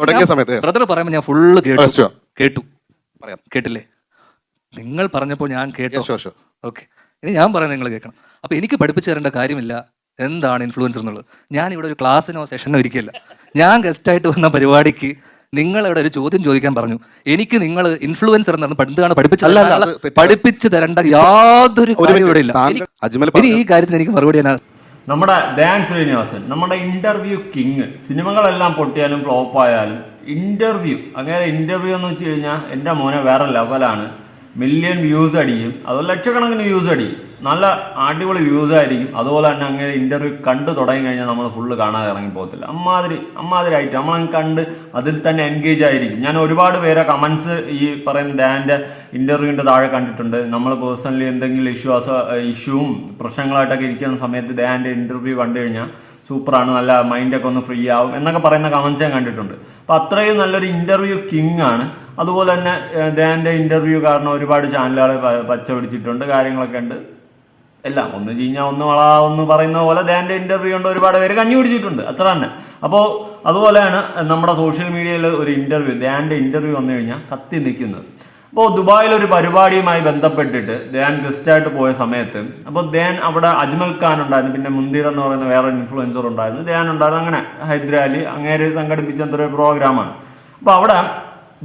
തുടങ്ങിയ സമയത്ത് yes. Brother പറയുമ്പോൾ ഞാൻ ഫുള്ള് കേട്ടു. sure. കേട്ടു. പറയാം. കേട്ടില്ലേ? നിങ്ങൾ പറഞ്ഞപ്പോൾ ഞാൻ കേട്ടോ. Yes, sure, sure. ഓക്കെ ഇനി ഞാൻ പറയാം നിങ്ങൾ കേൾക്കണം. അപ്പൊ എനിക്ക് പഠിപ്പിച്ചു തരേണ്ട കാര്യമില്ല. എന്താണ് ഇൻഫ്ലുവൻസർ എന്നുള്ളത്? ഞാൻ ഇവിടെ ഒരു ക്ലാസ്സിനോ സെഷനോ ഇരിക്കില്ല ഞാൻ ഗസ്റ്റായിട്ട് വന്ന പരിപാടിക്ക് നിങ്ങൾ ഇവിടെ ഒരു ചോദ്യം ചോദിക്കാൻ പറഞ്ഞു. എനിക്ക് നിങ്ങൾ ഇൻഫ്ലുവൻസർ എന്നാണ് എന്താണ് പഠിപ്പിച്ചു അല്ല, അല്ല, അത് തെറ്റാണ്. പഠിപ്പിച്ചു തരേണ്ട യാതൊരു ഒരു കാര്യം ഇവിടെ ഇല്ല. താങ്കൾ അജ്മൽ ഇനി ഈ കാര്യത്തിന് എനിക്ക് മറുപടി എന്നാ നമ്മുടെ ഡാൻ ശ്രീനിവാസൻ നമ്മുടെ ഇന്റർവ്യൂ കിങ് സിനിമകളെല്ലാം പൊട്ടിയാലും ഫ്ലോപ്പായാലും ഇന്റർവ്യൂ അങ്ങനെ ഇന്റർവ്യൂ എന്ന് വെച്ച് കഴിഞ്ഞാൽ എന്റെ മോനെ വേറെ ലെവലാണ് മില്യൺ വ്യൂസ് അടിക്കും. അതുപോലെ ലക്ഷക്കണക്കിന് വ്യൂസ് അടിക്കും. നല്ല അടിപൊളി വ്യൂസ് ആയിരിക്കും. അതുപോലെ തന്നെ അങ്ങനെ ഇന്റർവ്യൂ കണ്ടു തുടങ്ങി കഴിഞ്ഞാൽ നമ്മൾ ഫുള്ള് കാണാതെ ഇറങ്ങി പോകത്തില്ല. അമ്മാതിരി അമ്മാതിരി ആയിട്ട് നമ്മളങ്ങ് കണ്ട് അതിൽ തന്നെ എൻഗേജ് ആയിരിക്കും. ഞാൻ ഒരുപാട് പേരെ കമൻസ് ഈ പറയുന്ന ഡാന്റെ ഇന്റർവ്യൂവിന്റെ താഴെ കണ്ടിട്ടുണ്ട്. നമ്മൾ പേഴ്സണലി എന്തെങ്കിലും ഇഷ്യൂസ് ഇഷ്യൂവും പ്രശ്നങ്ങളായിട്ടൊക്കെ ഇരിക്കുന്ന സമയത്ത് ഡാന്റെ ഇന്റർവ്യൂ കണ്ടു കഴിഞ്ഞാൽ സൂപ്പറാണ് നല്ല മൈൻഡൊക്കെ ഒന്ന് ഫ്രീ ആവും എന്നൊക്കെ പറയുന്ന കമൻസ് ഞാൻ കണ്ടിട്ടുണ്ട്. അപ്പോൾ അത്രയും നല്ലൊരു ഇന്റർവ്യൂ കിങ് ആണ്. അതുപോലെ തന്നെ ദേന്റെ ഇന്റർവ്യൂ കാരണം ഒരുപാട് ചാനലുകൾ പച്ച പിടിച്ചിട്ടുണ്ട് കാര്യങ്ങളൊക്കെ ഉണ്ട്. എല്ലാം ഒന്ന് ചീഞ്ഞാൽ ഒന്ന് വള ഒന്ന് പറയുന്ന പോലെ ദേന്റെ ഇന്റർവ്യൂ കൊണ്ട് ഒരുപാട് പേര് കഞ്ഞി പിടിച്ചിട്ടുണ്ട് അത്ര തന്നെ. അപ്പോൾ അതുപോലെയാണ് നമ്മുടെ സോഷ്യൽ മീഡിയയിൽ ഒരു ഇന്റർവ്യൂ ദേന്റെ ഇന്റർവ്യൂ വന്നു കഴിഞ്ഞാൽ കത്തി നിൽക്കുന്നത്. അപ്പോൾ ദുബായിൽ ഒരു പരിപാടിയുമായി ബന്ധപ്പെട്ടിട്ട് ദേൻ ഗസ്റ്റായിട്ട് പോയ സമയത്ത് അപ്പോൾ ദേൻ അവിടെ അജ്മൽ ഖാൻ ഉണ്ടായിരുന്നു പിന്നെ മുന്തിർ എന്ന് പറയുന്ന വേറൊരു ഇൻഫ്ലുവൻസർ ഉണ്ടായിരുന്നു. ദേൻ ഉണ്ടായിരുന്നു അങ്ങനെ ഹൈദരാലി അങ്ങേര് സംഘടിപ്പിച്ച എന്തൊരു പ്രോഗ്രാമാണ്. അപ്പോൾ അവിടെ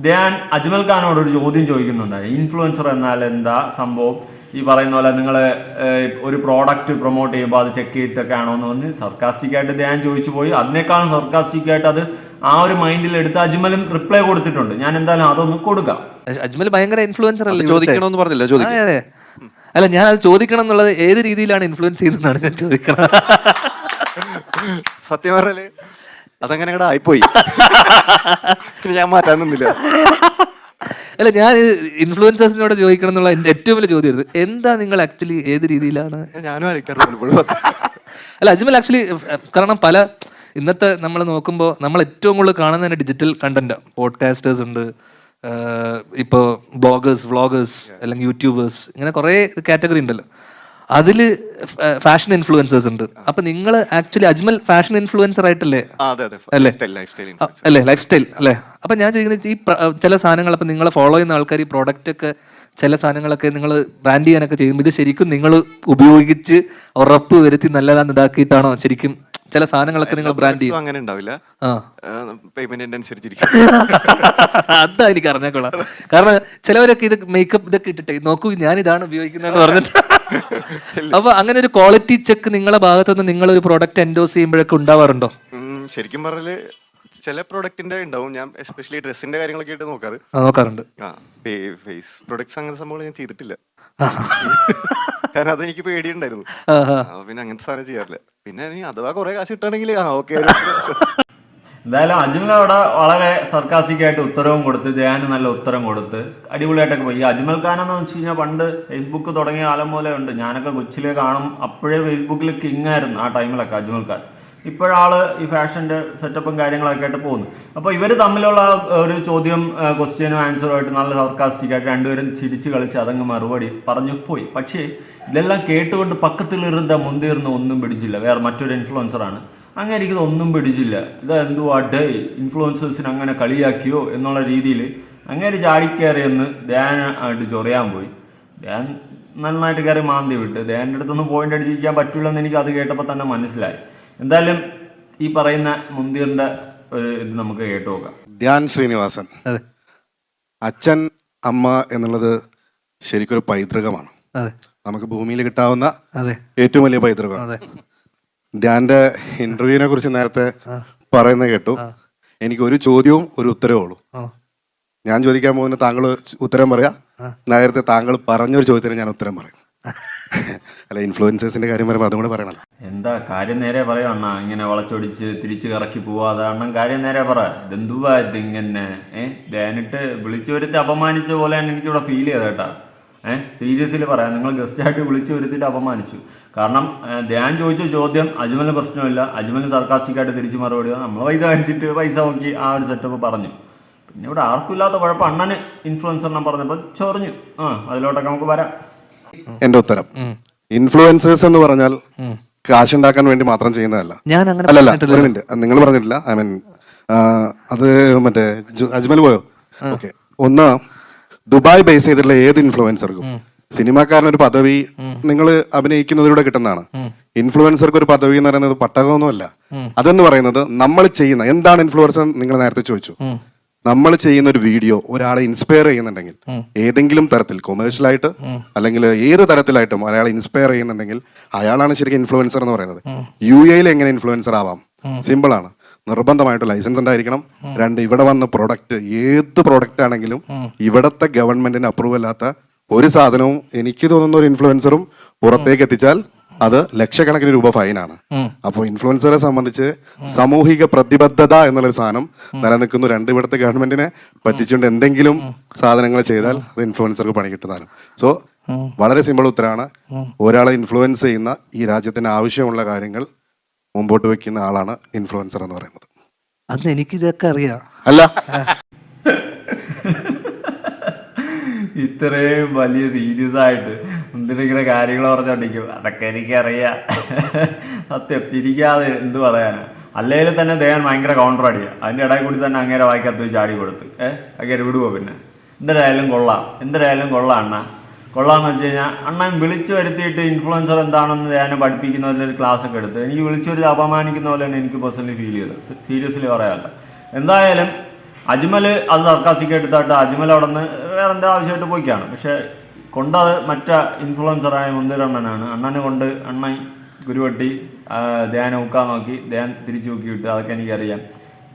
ധ്യാൻ അജ്മൽ ഖാനോട് ഒരു ചോദ്യം ചോദിക്കുന്നുണ്ടായി ഇൻഫ്ലുവൻസർ എന്നാൽ എന്താ സംഭവം? ഈ പറയുന്ന പോലെ നിങ്ങൾ ഒരു പ്രോഡക്റ്റ് പ്രൊമോട്ട് ചെയ്യുമ്പോൾ അത് ചെക്ക് ചെയ്തിട്ടൊക്കെ ആണോ എന്ന് പറഞ്ഞ് സർക്കാസ്റ്റിക്കായിട്ട് ധ്യാൻ ചോദിച്ചു പോയി. അതിനേക്കാളും സർക്കാസ്റ്റിക്കായിട്ട് അത് ആ ഒരു മൈൻഡിൽ എടുത്ത് അജ്മലും റിപ്ലൈ കൊടുത്തിട്ടുണ്ട്. ഞാൻ എന്തായാലും അതൊന്ന് കൊടുക്കാം. അജ്മൽ ഭയങ്കര ഇൻഫ്ലുവൻസർ അല്ലേ? ചോദിക്കണമെന്ന് പറഞ്ഞില്ല? ചോദിക്കും. അതെ. അല്ല ഞാൻ അത് ചോദിക്കണം എന്നുള്ളത് ഏത് രീതിയിലാണ് ഇൻഫ്ലുവൻസ് ചെയ്യുന്നതാണ് ഞാൻ ചോദിക്കണം സത്യം പറഞ്ഞാൽ അതങ്ങനെ കൂടെ ആയിപ്പോയി. ഞാൻ മാറ്റാൻ നിന്നില്ല. അല്ല ഞാൻ ഇൻഫ്ലുവൻസേഴ്സിനോട് ചോദിക്കണം എന്നുള്ള എന്റെ ഏറ്റവും വലിയ ചോദ്യം. എന്താ നിങ്ങൾ ആക്ച്വലി ഏത് രീതിയിലാണ്? ഞാനും അല്ല അജ്മൽ ആക്ച്വലി കാരണം പല ഇന്നത്തെ നമ്മൾ നോക്കുമ്പോൾ നമ്മൾ ഏറ്റവും കൂടുതൽ കാണുന്ന ഡിജിറ്റൽ കണ്ടന്റ് പോഡ്കാസ്റ്റേഴ്സ് ഉണ്ട്. ഇപ്പോൾ ബ്ലോഗേഴ്സ് വ്ളോഗേഴ്സ് അല്ലെങ്കിൽ യൂട്യൂബേഴ്സ് ഇങ്ങനെ കുറേ കാറ്റഗറി ഉണ്ടല്ലോ. അതിൽ ഫാഷൻ ഇൻഫ്ലുവൻസേഴ്സ് ഉണ്ട്. അപ്പൊ നിങ്ങൾ ആക്ച്വലി അജ്മൽ ഫാഷൻ ഇൻഫ്ലുവൻസർ ആയിട്ടല്ലേ? അല്ലേ? ലൈഫ് സ്റ്റൈൽ അല്ലേ? ലൈഫ് സ്റ്റൈൽ അല്ലേ? അപ്പൊ ഞാൻ ചോദിക്കുന്നത് ഈ ചില സാധനങ്ങൾ അപ്പൊ നിങ്ങളെ ഫോളോ ചെയ്യുന്ന ആൾക്കാർ ഈ പ്രോഡക്റ്റ് ഒക്കെ ചില സാധനങ്ങളൊക്കെ നിങ്ങൾ ബ്രാൻഡ് ചെയ്യാനൊക്കെ ചെയ്യുമ്പോൾ ഇത് ശരിക്കും നിങ്ങൾ ഉപയോഗിച്ച് ഉറപ്പ് വരുത്തി നല്ലതാണ് ഇതാക്കിയിട്ടാണോ ശരിക്കും ചില സാധനങ്ങളൊക്കെ നിങ്ങൾ ബ്രാൻഡ് ചെയ്യും. അങ്ങനെ ഉണ്ടാവില്ല. ആ. പേയ്മെന്റിന്റെ അനുസരിച്ചിരിക്കും. അതാ എനിക്ക് അറിഞ്ഞേക്കോളാം കാരണം ചിലവരൊക്കെ ഇത് മേക്കപ്പ് ഇതൊക്കെ ഇട്ടിട്ട് നോക്കൂ ഞാൻ ഇതാണ് ഉപയോഗിക്കുന്നതെന്ന് പറഞ്ഞിട്ട്. അപ്പൊ അങ്ങനെ ഒരു ക്വാളിറ്റി ചെക്ക് നിങ്ങളുടെ ഭാഗത്തുനിന്ന് നിങ്ങൾ ഒരു പ്രോഡക്റ്റ് എൻഡോസ് ചെയ്യുമ്പോഴൊക്കെ ഉണ്ടാവാറുണ്ടോ? ശരിക്കും പറഞ്ഞാൽ ചില പ്രൊഡക്റ്റിന്റെ ഉണ്ടാവും. ഞാൻ എസ്പെഷ്യലി ഡ്രസ്സിന്റെ കാര്യങ്ങളൊക്കെ ആയിട്ട് നോക്കാറ്. ആ, നോക്കാറുണ്ട്. ആ ഫേസ് പ്രൊഡക്ട്സ് അങ്ങനത്തെ സംഭവങ്ങൾ ഞാൻ ചെയ്തിട്ടില്ല. കാരണം അതെനിക്ക് പേടിയുണ്ടായിരുന്നു. ആ, ആ. അപ്പൊ പിന്നെ അങ്ങനത്തെ സാധനം ചെയ്യാറില്ല. പിന്നെ ഇനി അഥവാ കുറെ കാശ് കിട്ടുകയാണെങ്കിൽ ആ ഓക്കെ. എന്തായാലും അജ്മൽ അവിടെ വളരെ സർക്കാസിക്കായിട്ട് ഉത്തരവും കൊടുത്ത് ജയാന് നല്ല ഉത്തരം കൊടുത്ത് അടിപൊളിയായിട്ടൊക്കെ പോയി. ഈ അജ്മൽ ഖാൻ എന്ന് വെച്ച് കഴിഞ്ഞാൽ പണ്ട് ഫേസ്ബുക്ക് തുടങ്ങിയ കാലം പോലെ ഉണ്ട്. ഞാനൊക്കെ കൊച്ചിലെ കാണും. അപ്പോഴേ ഫേസ്ബുക്കിൽ കിങ് ആയിരുന്നു ആ ടൈമിലൊക്കെ അജ്മൽ ഖാൻ. ഇപ്പോഴാൾ ഈ ഫാഷന്റെ സെറ്റപ്പും കാര്യങ്ങളൊക്കെ ആയിട്ട് പോകുന്നു. അപ്പോൾ ഇവർ തമ്മിലുള്ള ഒരു ചോദ്യം ക്വസ്റ്റ്യനും ആൻസറും ആയിട്ട് നല്ല സർക്കാസ്റ്റിക്കായിട്ട് രണ്ടുപേരും ചിരിച്ച് കളിച്ച് അതങ്ങ് മറുപടി പറഞ്ഞു പോയി. പക്ഷേ ഇതെല്ലാം കേട്ടുകൊണ്ട് പക്കത്തിലിരുന്ന മുന്തിർന്ന് ഒന്നും പിടിച്ചില്ല. വേറെ മറ്റൊരു ഇൻഫ്ലുവൻസറാണ് അങ്ങനെ എനിക്കത് ഒന്നും പിടിച്ചില്ല. ഇത് എന്തുവാ ഡേ ഇൻഫ്ലുവൻസേഴ്സിന് അങ്ങനെ കളിയാക്കിയോ എന്നുള്ള രീതിയിൽ അങ്ങനെ ചാടിക്കയറിയെന്ന് ധ്യാൻ ആയിട്ട് ചൊറിയാൻ പോയി. ധ്യാൻ നന്നായിട്ട് കയറി മാന്തി വിട്ട്. ധ്യാന്റെ അടുത്തൊന്നും പോയിന്റ് അടിച്ചിരിക്കാൻ പറ്റില്ലെന്ന് എനിക്ക് അത് കേട്ടപ്പോൾ തന്നെ മനസ്സിലായി. എന്തായാലും ഈ പറയുന്ന മുന്തിരിന്റെ ഒരു ഇത് നമുക്ക് കേട്ടു നോക്കാം. ധ്യാൻ ശ്രീനിവാസൻ. അതെ. അച്ഛൻ അമ്മ എന്നുള്ളത് ശരിക്കൊരു പൈതൃകമാണ്. അതെ. നമുക്ക് ഭൂമിയിൽ കിട്ടാവുന്ന അതെ. ഏറ്റവും വലിയ പൈതൃകം അതെ. ധ്യാന്റെ ഇന്റർവ്യൂവിനെ കുറിച്ച് നേരത്തെ പറയുന്നത് കേട്ടു. എനിക്ക് ഒരു ചോദ്യവും ഒരു ഉത്തരവേ ഉള്ളൂ. ആ. ഞാൻ ചോദിക്കാൻ പോകുന്ന താങ്കൾ ഉത്തരം പറയാ. നേരത്തെ താങ്കൾ പറഞ്ഞൊരു ചോദ്യത്തിന് ഞാൻ ഉത്തരം പറയും. അല്ല ഇൻഫ്ലുവൻസേഴ്സിന്റെ കാര്യം പറയുമ്പോൾ അതും കൂടെ പറയണല്ലോ എന്താ കാര്യം നേരെ പറയോ അണ്ണാ. ഇങ്ങനെ വളച്ചൊടിച്ച് തിരിച്ച് കറക്കി പോവാതെ അണ്ണൻ കാര്യം നേരെ പറ. ഇതെന്തുവാ ഇത് ഇങ്ങനെ? ഏഹ് ധ്യാനിട്ട് വിളിച്ചു വരുത്തി അപമാനിച്ച പോലെയാണ് എനിക്കിവിടെ ഫീൽ ചെയ്തത് കേട്ടാ. ഏഹ് സീരിയസ്ലി പറയാം. നിങ്ങൾ ഗസ്റ്റായിട്ട് വിളിച്ചു വരുത്തിയിട്ട് അപമാനിച്ചു. കാരണം ധ്യാൻ ചോദിച്ച ചോദ്യം അജ്മലിന് പ്രശ്നമില്ല. അജ്മലിന് സർക്കാസ്റ്റിക്കായിട്ട് തിരിച്ചു മറുപടി നമ്മൾ പൈസ അടിച്ചിട്ട് പൈസ നോക്കി ആ ഒരു സെറ്റപ്പ് പറഞ്ഞു. പിന്നെ ഇവിടെ ആർക്കും ഇല്ലാത്ത കുഴപ്പം. അണ്ണന് ഇൻഫ്ലുവൻസറിനെ പറഞ്ഞപ്പോൾ ചൊറിഞ്ഞു. ആ അതിലോട്ടൊക്കെ നമുക്ക് വരാം. എന്റെ ഉത്തരം. ഇൻഫ്ലുവൻസേഴ്സ് എന്ന് പറഞ്ഞാൽ കാശ് ഉണ്ടാക്കാൻ വേണ്ടി മാത്രം ചെയ്യുന്നതല്ല. ഞാൻ അങ്ങനെ അല്ലല്ല ഒരു മിനിറ്റ്. നിങ്ങൾ പറഞ്ഞിട്ടില്ല. ഐ മീൻ അത് മറ്റേ അജ്മൽ പോയോ? ഓക്കെ ഒന്ന് ദുബായ് ബേസ് ചെയ്തിട്ടുള്ള ഏത് ഇൻഫ്ലുവൻസർക്കും സിനിമാക്കാരനൊരു പദവി നിങ്ങൾ അഭിനയിക്കുന്നതിലൂടെ കിട്ടുന്നതാണ്. ഇൻഫ്ലുവൻസർക്ക് ഒരു പദവി എന്ന് പറയുന്നത് പട്ടകമൊന്നുമല്ല. അതെന്ന് പറയുന്നത് നമ്മൾ ചെയ്യുന്ന എന്താണ് ഇൻഫ്ലുവൻസർ നിങ്ങൾ നേരത്തെ ചോദിച്ചു. നമ്മൾ ചെയ്യുന്ന ഒരു വീഡിയോ ഒരാളെ ഇൻസ്പയർ ചെയ്യുന്നുണ്ടെങ്കിൽ ഏതെങ്കിലും തരത്തിൽ കൊമേഴ്ഷ്യൽ ആയിട്ട് അല്ലെങ്കിൽ ഏത് തരത്തിലായിട്ടും ഒരാളെ ഇൻസ്പയർ ചെയ്യുന്നുണ്ടെങ്കിൽ അയാളാണ് ശരിക്കും ഇൻഫ്ലുവൻസർ എന്ന് പറയുന്നത്. യു എയിൽ എങ്ങനെ ഇൻഫ്ലുവൻസർ ആവാം? സിമ്പിൾ ആണ്. നിർബന്ധമായിട്ട് ലൈസൻസ് ഉണ്ടായിരിക്കണം. രണ്ട് ഇവിടെ വന്ന പ്രൊഡക്റ്റ് ഏത് പ്രൊഡക്റ്റ് ആണെങ്കിലും ഇവിടത്തെ ഗവൺമെന്റിന് അപ്രൂവ് അല്ലാത്ത ഒരു സാധനവും എനിക്ക് തോന്നുന്ന ഒരു ഇൻഫ്ലുവൻസറും പുറത്തേക്ക് എത്തിച്ചാൽ അത് ലക്ഷക്കണക്കിന് രൂപ ഫൈനാണ് അപ്പോൾ ഇൻഫ്ലുവൻസറെ സംബന്ധിച്ച് സാമൂഹിക പ്രതിബദ്ധത എന്നുള്ളൊരു സാധനം നിലനിൽക്കുന്നു. രണ്ട് ഇവിടുത്തെ ഗവൺമെന്റിനെ പറ്റിച്ചുകൊണ്ട് എന്തെങ്കിലും സാധനങ്ങൾ ചെയ്താൽ അത് ഇൻഫ്ലുവൻസർക്ക് പണി കിട്ടുന്നതാണ്. സോ വളരെ സിമ്പിൾ ഉത്തരമാണ് ഒരാളെ ഇൻഫ്ലുവൻസ് ചെയ്യുന്ന ഈ രാജ്യത്തിന് ആവശ്യമുള്ള കാര്യങ്ങൾ മുമ്പോട്ട് വെക്കുന്ന ആളാണ് ഇൻഫ്ലുവൻസർ എന്ന് പറയുന്നത്. അന്ന് എനിക്കിതൊക്കെ അറിയാം. അല്ല. ഇത്രയും വലിയ സീരിയസ് ആയിട്ട് എന്തിനിങ്ങനെ കാര്യങ്ങൾ പറഞ്ഞോണ്ടിരിക്കും? അതൊക്കെ എനിക്കറിയാം. സത്യം ചിരിക്കാതെ എന്ത് പറയാനാ? അല്ലെങ്കിൽ തന്നെ ദേവൻ ഭയങ്കര കൗണ്ടർ അടിക്കുക അതിന്റെ ഇടയിൽ കൂടി തന്നെ അങ്ങേരെ വായിക്കത്ത് ചാടി കൊടുത്ത് ഏഹ് അങ്ങനെ വിടുവോ പിന്നെ? എന്തിനായാലും കൊള്ളാം. എന്തിനായാലും കൊള്ളാം അണ്ണ. കൊള്ളാന്ന് വെച്ച് കഴിഞ്ഞാൽ അണ്ണൻ വിളിച്ചു വരുത്തിയിട്ട് ഇൻഫ്ലുവൻസർ എന്താണെന്ന് ഞാൻ പഠിപ്പിക്കുന്ന പോലെ ഒരു ക്ലാസ് ഒക്കെ എടുത്ത് എനിക്ക് വിളിച്ചു വരുത്തി അപമാനിക്കുന്ന പോലെ തന്നെ എനിക്ക് പേഴ്സണലി ഫീൽ ചെയ്തത് സീരിയസ്ലി പറയാമല്ല എന്തായാലും അജ്മൽ അത് സർക്കാസിക്ക് എടുത്തായിട്ട് അജ്മൽ അവിടെ നിന്ന് വേറെ എന്താ ആവശ്യമായിട്ട് പോയിക്കാണ് പക്ഷെ കൊണ്ടത് മറ്റ ഇൻഫ്ലുവൻസറായ മുന്തിരണ്ണനാണ്. അണ്ണനെ കൊണ്ട് അണ്ണൻ ഗുരുവട്ടി ധ്യാനം ഉക്കാൻ നോക്കി. ധ്യാൻ തിരിച്ചു നോക്കിയിട്ട് അതൊക്കെ എനിക്കറിയാം.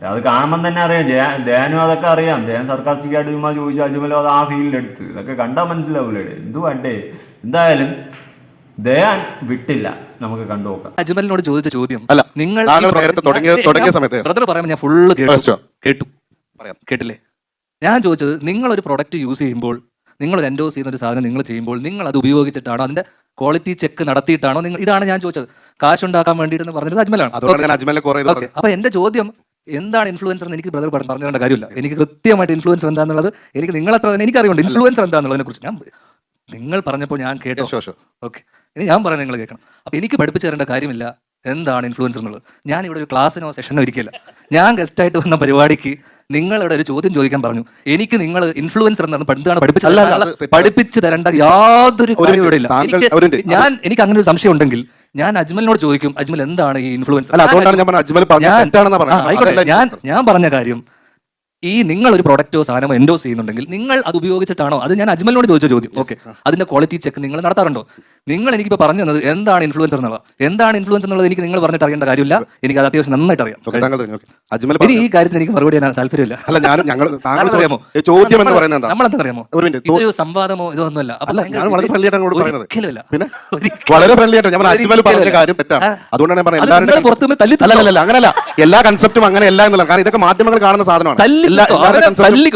അത് കാണുമ്പം തന്നെ അറിയാം. ധ്യാ- ധ്യാനും അതൊക്കെ അറിയാം. ധ്യാൻ സർക്കാസ്റ്റിക്കായിട്ട് ചുമ്മാ ചോദിച്ചു അജ്മലും അത് ആ ഫീൽഡിലെടുത്ത്. ഇതൊക്കെ കണ്ടാൽ മനസ്സിലാവൂലേ എന്തു വേണ്ടേ? എന്തായാലും ധ്യാൻ വിട്ടില്ല. നമുക്ക് കണ്ടു നോക്കാം. അജ്മലിനോട് ചോദിച്ച ചോദ്യം. അല്ല, നിങ്ങൾ തുടങ്ങിയ- സമയത്ത് ബ്രദർ പറയുമ്പോൾ ഞാൻ ഫുള്ള് കേട്ടു. കേട്ടു. പറയാം. കേട്ടില്ലേ? ഞാൻ ചോദിച്ചത് നിങ്ങൾ ഒരു പ്രൊഡക്റ്റ് യൂസ് ചെയ്യുമ്പോൾ നിങ്ങൾ എൻഡോസ് ചെയ്യുന്ന ഒരു സാധനം നിങ്ങൾ ചെയ്യുമ്പോൾ നിങ്ങൾ അത് ഉപയോഗിച്ചിട്ടാണോ അതിന്റെ ക്വാളിറ്റി ചെക്ക് നടത്തിയിട്ടാണോ നിങ്ങൾ ഇതാണ് ഞാൻ ചോദിച്ചത്. കാശ് ഉണ്ടാക്കാൻ വേണ്ടിയിട്ട് പറഞ്ഞത് അജ്മലാണ്. അപ്പൊ എന്റെ ചോദ്യം എന്താണ് ഇൻഫ്ലുവൻസർ എന്ന് എനിക്ക് ബ്രദർ പറഞ്ഞു തരേണ്ട കാര്യമില്ല. എനിക്ക് കൃത്യമായിട്ട് ഇൻഫ്ലുവൻസർ എന്താണെന്നുള്ളത് എനിക്ക് നിങ്ങളത്ര തന്നെ എനിക്കറിയുണ്ട് ഇൻഫ്ലുവൻസർ എന്താണെന്നുള്ളതിനെ കുറിച്ച്. ഞാൻ നിങ്ങൾ പറഞ്ഞപ്പോൾ ഞാൻ കേട്ടോ. ഓക്കെ ഇനി ഞാൻ പറഞ്ഞു നിങ്ങൾ കേൾക്കണം. അപ്പൊ എനിക്ക് പഠിപ്പിച്ചു തരേണ്ട കാര്യമില്ല. എന്താണ് ഇൻഫ്ലുവൻസർ എന്നുള്ളത്? ഞാൻ ഇവിടെ ഒരു ക്ലാസ്സിനോ സെഷനോ ഇരിക്കില്ല ഞാൻ ഗസ്റ്റായിട്ട് വന്ന പരിപാടിക്ക് നിങ്ങളിവിടെ ഒരു ചോദ്യം ചോദിക്കാൻ പറഞ്ഞു. എനിക്ക് നിങ്ങൾ ഇൻഫ്ലുവൻസർ എന്നാണ് എന്താണ് പഠിപ്പിച്ചത്? പഠിപ്പിച്ചു തരേണ്ട യാതൊരു കാര്യം ഇവിടെ ഇല്ല. ഞാൻ എനിക്ക് അങ്ങനെ ഒരു സംശയം ഉണ്ടെങ്കിൽ ഞാൻ അജ്മലിനോട് ചോദിക്കും അജ്മൽ എന്താണ് ഈ ഇൻഫ്ലുവൻസ് ഞാൻ ഞാൻ പറഞ്ഞ കാര്യം ഈ നിങ്ങൾ ഒരു പ്രൊഡക്റ്റോ സാധനമോ എൻഡോസ് ചെയ്യുന്നുണ്ടെങ്കിൽ നിങ്ങൾ അത് ഉപയോഗിച്ചിട്ടാണോ? അത് ഞാൻ അജ്മലിനോട് ചോദിച്ച ചോദ്യം. ഓക്കെ അതിന്റെ ക്വാളിറ്റി ചെക്ക് നിങ്ങൾ നടത്താറുണ്ടോ? നിങ്ങൾ എനിക്കിപ്പോൾ പറഞ്ഞു തന്നത് എന്താണ് ഇൻഫ്ലുവൻസർ എന്നുള്ളത്? എന്താണ് ഇൻഫ്ലുവൻസ് എന്നുള്ളത് എനിക്ക് നിങ്ങൾ പറഞ്ഞിട്ട് അറിയേണ്ട കാര്യമില്ല. എനിക്ക് അത് അത്യാവശ്യം നന്നായിട്ട് അറിയാം ഇനി ഈ കാര്യത്തിൽ എനിക്ക് മറുപടി ഞാൻ താല്പര്യമില്ല അല്ല ഞാൻ ഞങ്ങൾ അറിയാമോ? ചോദ്യം എന്ന് പറയുന്നത് നമ്മളെന്താ അറിയാമോ? ഒരു സംവാദമോ ഇതൊന്നുമല്ല വളരെ ഫ്രണ്ട്ലി പറയുന്നത്. പിന്നെ വളരെ ഫ്രണ്ട്ലി ആയിട്ട് ഞാൻ പറഞ്ഞ അജ്മൽ പറഞ്ഞ കാര്യം തെറ്റാണ്. അതുകൊണ്ടാണ് ഞാൻ പറയുന്നത് തല്ലി അങ്ങനല്ല. എല്ലാ കൺസെപ്റ്റും അങ്ങനെയല്ല എന്നുള്ള കാരണം ഇതൊക്കെ മാധ്യമങ്ങൾ കാണുന്ന സാധനമാണ്.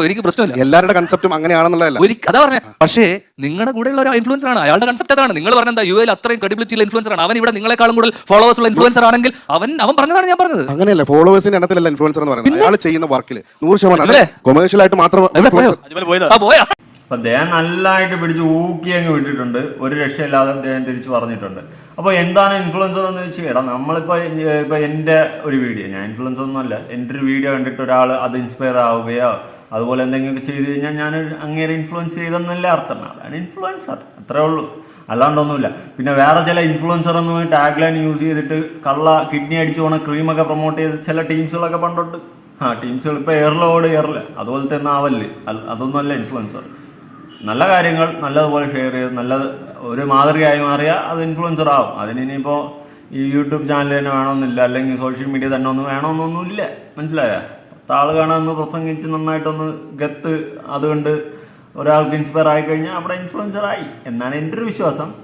എനിക്ക് പ്രശ്നമില്ല. എല്ലാവരുടെ കൺസെപ്റ്റും അങ്ങനെയാണെന്നുള്ളതല്ല. ഒരു അതാ പറഞ്ഞ. പക്ഷേ നിങ്ങളുടെ കൂടെയുള്ള ഒരു ഇൻഫ്ലുവൻസർ ആണ്. അയാളുടെ കൺസെപ്റ്റ് അതാണ്. നിങ്ങൾ പറഞ്ഞ എന്താ യു എൽ അത്രയും ക്രെഡിബിലിറ്റി ഉള്ള ഇൻഫ്ലുവൻസർ ആണ്. അവൻ ഇവിടെ നിങ്ങളെക്കാളും കൂടുതൽ ഫോളോവേഴ്സ് ഉള്ള ഇൻഫ്ലുവൻസർ ആണെങ്കിൽ അവൻ അവൻ പറഞ്ഞതാണ് ഞാൻ പറഞ്ഞത്. അങ്ങനെയല്ല ഫോളോവേഴ്സിന്റെ എണ്ണത്തിലല്ല ഇൻഫ്ലുവൻസർ എന്ന് പറയുന്നത്. അയാൾ ചെയ്യുന്ന വർക്കിൽ നൂറ് ശതമാനം. കൊമേഴ്ഷ്യൽ ആയിട്ട് മാത്രം പോയോ? പോയാ? അപ്പൊ അദ്ദേഹം നല്ലതായിട്ട് പിടിച്ച് ഊക്കി അങ്ങ് വിട്ടിട്ടുണ്ട്. ഒരു രക്ഷയില്ലാതെ അദ്ദേഹം തിരിച്ചു പറഞ്ഞിട്ടുണ്ട്. അപ്പോൾ എന്താണ് ഇൻഫ്ലുവൻസർ എന്ന് വെച്ച് എടാ നമ്മളിപ്പോൾ ഇപ്പൊ എന്റെ ഒരു വീഡിയോ ഞാൻ ഇൻഫ്ലുവൻസർ ഒന്നുമല്ല. എന്റെ ഒരു വീഡിയോ കണ്ടിട്ട് ഒരാൾ അത് ഇൻസ്പയർ ആവുകയോ അതുപോലെ എന്തെങ്കിലും ചെയ്തു കഴിഞ്ഞാൽ ഞാൻ അങ്ങേരെ ഇൻഫ്ലുവൻസ് ചെയ്തെന്നല്ല അർത്ഥം. അതാണ് ഇൻഫ്ലുവൻസർ അത്രേ ഉള്ളൂ. അല്ലാണ്ടൊന്നുമില്ല. പിന്നെ വേറെ ചില ഇൻഫ്ലുവൻസർ എന്ന് ടാഗ് ലൈൻ യൂസ് ചെയ്തിട്ട് കള്ള കിഡ്നി അടിച്ചു പോണ ക്രീമൊക്കെ പ്രൊമോട്ട് ചെയ്ത് ചില ടീംസുകളൊക്കെ പണ്ടുണ്ട്. ആ ടീംസുകൾ ഇപ്പോൾ എയറിലോട് എയറില്ല അതുപോലത്തെ ആവൽ അതൊന്നും അല്ല- ഇൻഫ്ലുവൻസർ നല്ല കാര്യങ്ങൾ നല്ലതുപോലെ ഷെയർ ചെയ്ത് നല്ലത് ഒരു മാതൃകയായി മാറിയാൽ അത് ഇൻഫ്ലുവൻസർ ആവും. അതിന് ഇനിയിപ്പോൾ ഈ യൂട്യൂബ് ചാനൽ തന്നെ വേണമെന്നില്ല. അല്ലെങ്കിൽ സോഷ്യൽ മീഡിയ തന്നെ ഒന്നും വേണമെന്നൊന്നുമില്ല. മനസ്സിലായോ? താൾ കാണാമെന്ന് പ്രസംഗിച്ച് നന്നായിട്ടൊന്ന് ഗത്ത് അതുകൊണ്ട് ഒരാൾക്ക് ഇൻസ്പയർ ആയി കഴിഞ്ഞാൽ അവിടെ ഇൻഫ്ലുവൻസർ ആയി. എന്നാണ് എന്റെ ഒരു വിശ്വാസം.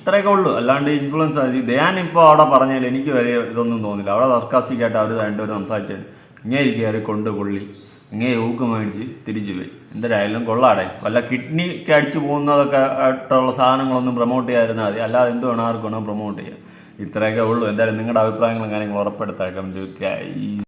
ഇത്രയൊക്കെ ഉള്ളൂ. അല്ലാണ്ട് ഇൻഫ്ലുവൻസ് ആയി. ദയാൻ ഇപ്പോൾ അവിടെ പറഞ്ഞാൽ എനിക്ക് വരെ ഇതൊന്നും തോന്നില്ല. അവിടെ സർക്കാസ്റ്റിക്കായിട്ട് അവർ രണ്ടുപേരും സംസാരിച്ചത്. ഇങ്ങനെ കയറി കൊണ്ട് പുള്ളി. ഇങ്ങനെ ഊക്ക് മേടിച്ച് തിരിച്ചു പോയി. എന്തായാലും കൊള്ളാടെ. വല്ല കിഡ്നിക്ക് അടിച്ചു പോകുന്നതൊക്കെ ആയിട്ടുള്ള സാധനങ്ങളൊന്നും പ്രൊമോട്ട് ചെയ്യാതിരുന്നാൽ മതി. അല്ലാതെ എന്ത് വേണം ആർക്ക് വേണം പ്രൊമോട്ട് ചെയ്യാം. ഇത്രയൊക്കെ ഉള്ളൂ. എന്തായാലും നിങ്ങളുടെ അഭിപ്രായങ്ങളും കാര്യങ്ങളും ഉറപ്പെടുത്താം കമന്റ്